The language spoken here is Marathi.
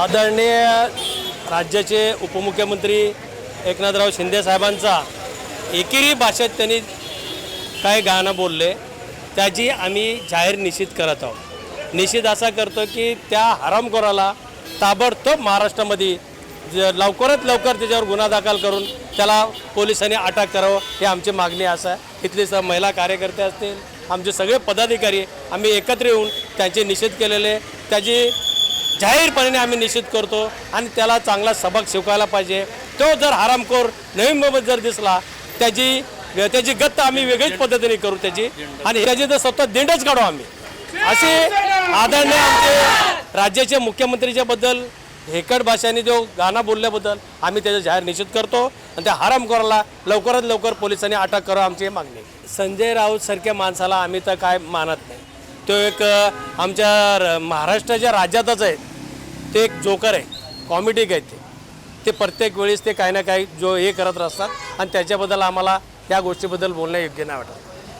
आदरणीय राज्याचे उपमुख्यमंत्री एकनाथराव शिंदे साहेबांचा एकेरी भाषेत त्यांनी काय गाणं बोलले त्याची आम्ही जाहीर निषेध करत आहोत. निषेध असा करतो की त्या हरामखोराला ताबडतोब महाराष्ट्रामध्ये ज- लवकरात लवकर त्याच्यावर गुन्हा दाखल करून त्याला पोलिसांनी अटक करावं ही आमची मागणी असं. आहे इथले स महिला कार्यकर्ते असतील आमचे सगळे पदाधिकारी आम्ही एकत्र येऊन त्यांचे निषेध केलेले त्याची जाहीरपणे आम्ही निषेध करतो आणि त्याला चांगला सबक शिकवायला पाहिजे. तो जर हरामखोर नवीन मुंबईत जर दिसला त्याची त्याची गत्त आम्ही वेगळीच पद्धतीने करू त्याची. आणि त्याची तर स्वतः दिंडच काढू आम्ही. असे आदरणीय आमचे राज्याचे मुख्यमंत्रीच्या बद्दल हेकट भाषाने जो गाणं बोलल्याबद्दल आम्ही त्याचा जाहीर निषेध करतो. आणि त्या हरामखोराला लवकरात लवकर पोलिसांनी अटक करावं आमची मागणी. संजय राऊत सारख्या माणसाला आम्ही तर काय मानत नाही. तो एक आमच्या र- महाराष्ट्राच्या राज्यातच आहे. ते एक जोकर आहे कॉमेडिक आहे ते. ते प्रत्येक वेळेस ते काही ना काही जो हे करत असतात आणि त्याच्याबद्दल आम्हाला या गोष्टीबद्दल बोलणं योग्य नाही वाटत.